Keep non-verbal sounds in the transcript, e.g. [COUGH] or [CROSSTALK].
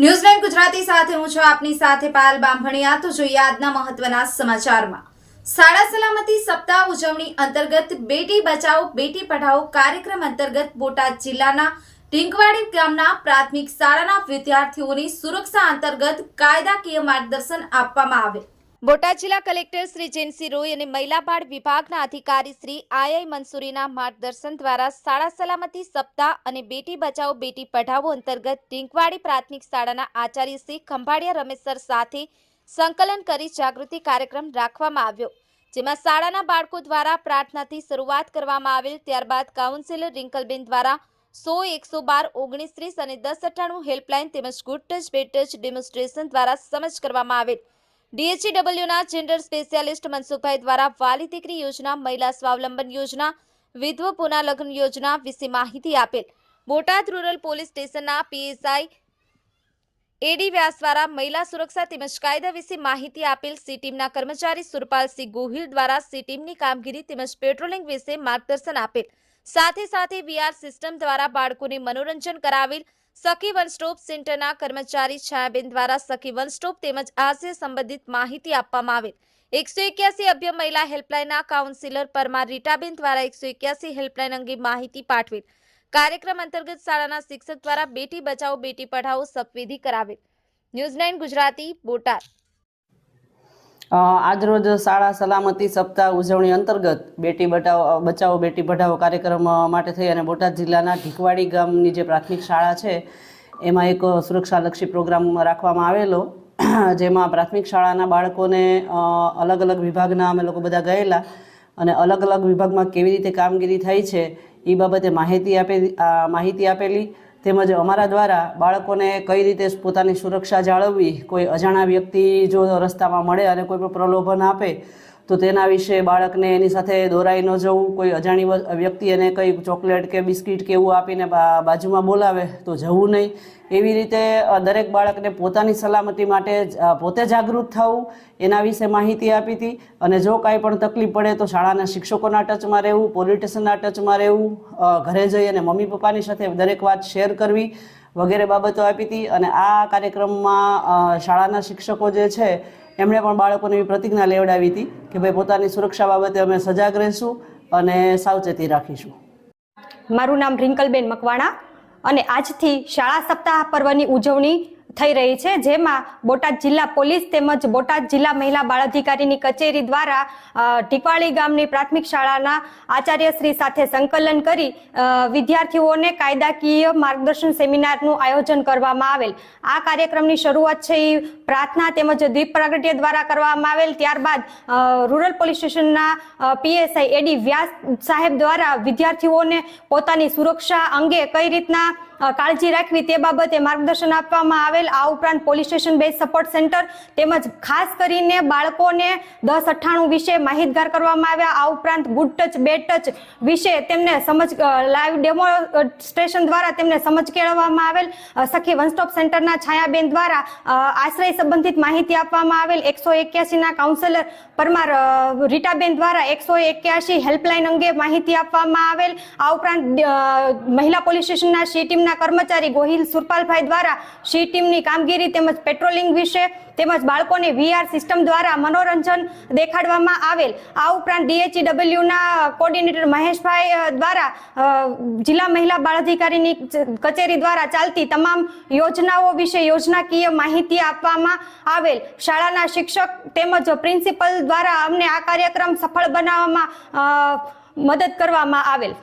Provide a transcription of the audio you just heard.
ન્યૂઝલેન્ડ ગુજરાતી સાથે હું છું આપની સાથે પાલ બામભણિયા તો જોઈએ આજના મહત્વના સમાચારમાં. શાળા સલામતી સપ્તાહ ઉજવણી અંતર્ગત બેટી બચાવો, બેટી પઢાઓ કાર્યક્રમ અંતર્ગત બોટાદ જિલ્લાના ટીંકવાડી ગામના પ્રાથમિક શાળાના વિદ્યાર્થીઓની સુરક્ષા અંતર્ગત કાયદાકીય માર્ગદર્શન આપવામાં આવે. બોટાદ જિલ્લા કલેક્ટર શ્રી જેનસી રોય અને મહિલાબાળ વિભાગના અધિકારી શ્રી આઈઆઈ મંસૂરીના માર્ગદર્શન દ્વારા શાળા સલામતી સપ્તાહ અને બેટી બચાવો, બેટી પઢાવો અંતર્ગત ટીંકવાડી પ્રાથમિક શાળાના આચાર્ય શ્રી ખંભાળિયા રમેશસર સાથે સંકલન કરી જાગૃતિ કાર્યક્રમ રાખવામાં આવ્યો, જેમાં શાળાના બાળકો દ્વારા પ્રાર્થનાથી શરૂઆત કરવામાં આવેલ, ત્યારબાદ કાઉન્સિલર રિંકલબેન દ્વારા સો એકસો બાર ઓગણીસ ત્રીસ અને દસ અઠ્ઠાણું હેલ્પલાઇન તેમજ ગુડ ટચ, બેડ દ્વારા સમજ કરવામાં આવેલ ડીએચઈડબલ્યુના જેન્ડર સ્પેશિયાલિસ્ટ મનસુખભાઈ દ્વારા વાલી દીકરી યોજના, મહિલા સ્વાવલંબન યોજના, વિધવ પુનાલગ્ન યોજના વિશે માહિતી આપેલ. બોટાદ રૂરલ પોલીસ સ્ટેશનના પીએસઆઈ એડી વ્યાસ દ્વારા મહિલા સુરક્ષા તેમજ કાયદા વિશે માહિતી આપેલ સી ટીમના કર્મચારી સુરપાલસિંહ ગોહિલ દ્વારા સી ટીમની કામગીરી તેમજ પેટ્રોલિંગ વિશે માર્ગદર્શન આપેલ. સાથે સાથે વીઆર સિસ્ટમ દ્વારા બાળકોને મનોરંજન કરાવેલ સખી વન સ્ટોપ સેન્ટરના કર્મચારી છાયાબેન દ્વારા સખી વન સ્ટોપ તેમજ આશય સંબંધિત માહિતી આપવામાં આવેલ. એકસો એક્યાસી અભ્ય મહિલા હેલ્પલાઇનના કાઉન્સિલર પરમાર રીટાબેન દ્વારા એકસો એક્યાસી હેલ્પલાઇન અંગે માહિતી પાઠવેલ. કાર્યક્રમ અંતર્ગત શાળાના શિક્ષક દ્વારા બેટી બચાવો, બેટી પઢાઓ સપવિધિ કરાવેલ. News nine Gujarati, Botad. આજરોજ શાળા સલામતી સપ્તાહ ઉજવણી અંતર્ગત બેટી બચાવો બચાવો, બેટી પઢાવો કાર્યક્રમ માટે થઈ અને બોટાદ જિલ્લાના ઢીકવાડી ગામની જે પ્રાથમિક શાળા છે, એમાં એક સુરક્ષાલક્ષી પ્રોગ્રામ રાખવામાં આવેલો. [CLEARS THROAT] જેમાં પ્રાથમિક શાળાના બાળકોને અલગ અલગ વિભાગના અમે લોકો બધા ગયેલા અને અલગ અલગ વિભાગમાં કેવી રીતે કામગીરી થઈ છે એ બાબતે માહિતી આપેલી માહિતી આપેલી. તેમજ અમારા દ્વારા બાળકોને કઈ રીતે પોતાની સુરક્ષા જાળવવી, કોઈ અજાણા વ્યક્તિ જો રસ્તામાં મળે અને કોઈ પણ પ્રલોભન આપે તો તેના વિશે બાળકને એની સાથે દોરાઈ ન જવું, કોઈ અજાણી વ્યક્તિ એને કંઈ ચોકલેટ કે બિસ્કિટ કે એવું આપીને બાજુમાં બોલાવે તો જવું નહીં. એવી રીતે દરેક બાળકને પોતાની સલામતી માટે પોતે જાગૃત થવું, એના વિશે માહિતી આપી હતી. અને જો કાંઈ પણ તકલીફ પડે તો શાળાના શિક્ષકોના ટચમાં રહેવું, પોલીસ સ્ટેશનના ટચમાં રહેવું ઘરે જઈ અને મમ્મી પપ્પાની સાથે દરેક વાત શેર કરવી વગેરે બાબતો આપી હતી. અને આ કાર્યક્રમમાં શાળાના શિક્ષકો જે છે એમણે પણ બાળકોને એવી પ્રતિજ્ઞા લેવડાવી હતી કે ભાઈ પોતાની સુરક્ષા બાબતે અમે સજાગ રહીશું અને સાવચેતી રાખીશું. મારું નામ રિંકલબેન મકવાણા અને આજથી શાળા સપ્તાહ પર્વની ઉજવણી થઈ રહી છે. જેમાં બોટાદ જિલ્લા પોલીસ તેમજ બોટાદ જિલ્લા મહિલા બાળ અધિકારીની કચેરી દ્વારા ટીપાળી ગામની પ્રાથમિક શાળાના આચાર્યશ્રી સાથે સંકલન કરી વિદ્યાર્થીઓને કાયદાકીય માર્ગદર્શન સેમિનારનું આયોજન કરવામાં આવેલ. આ કાર્યક્રમની શરૂઆત છે એ પ્રાર્થના તેમજ દીપ પ્રાગટ્ય દ્વારા કરવામાં આવેલ. ત્યારબાદ રૂરલ પોલીસ સ્ટેશનના પીએસઆઈ એડી વ્યાસ સાહેબ દ્વારા વિદ્યાર્થીઓને પોતાની સુરક્ષા અંગે કઈ રીતના કાળજી રાખવી તે બાબતે માર્ગદર્શન આપવામાં આવેલ. આ ઉપરાંત police station base support centre તેમજ ખાસ કરીને બાળકોને દસ અઠ્ઠાણું વિશે માહિતગાર કરવામાં આવ્યા. આ ઉપરાંત ગુડ ટચ, બેડ ટચ વિશે તેમને સમજ લાઈવ ડેમોન્સ્ટ્રેશન દ્વારા તેમને સમજ કેળવવામાં આવેલ. સખી વન સ્ટોપ સેન્ટરના છાયાબેન દ્વારા આશ્રય સંબંધિત માહિતી આપવામાં આવેલ. એકસો એક્યાસીના કાઉન્સેલર પરમાર રીટાબેન દ્વારા એકસો એક્યાસી હેલ્પલાઇન અંગે માહિતી આપવામાં આવેલ. આ ઉપરાંત મહિલા પોલીસ સ્ટેશનના સી ટીમના કર્મચારી ગોહિલ સુરપાલભાઈ દ્વારા સી ટીમની કામગીરી તેમજ પેટ્રોલિંગ વિશે તેમજ બાળકોને વીઆર સિસ્ટમ દ્વારા મનોરંજન દેખાડવામાં આવેલ. આ ઉપરાંત ડીએચઈડબલ્યુના કોર્ડિનેટર મહેશભાઈ દ્વારા જિલ્લા મહિલા બાળ અધિકારીની કચેરી દ્વારા ચાલતી તમામ યોજનાઓ વિશે યોજનાકીય માહિતી આપવામાં આવેલ. શાળાના શિક્ષક તેમજ પ્રિન્સિપલ દ્વારા અમને આ કાર્યક્રમ સફળ બનાવવામાં મદદ કરવામાં આવેલ.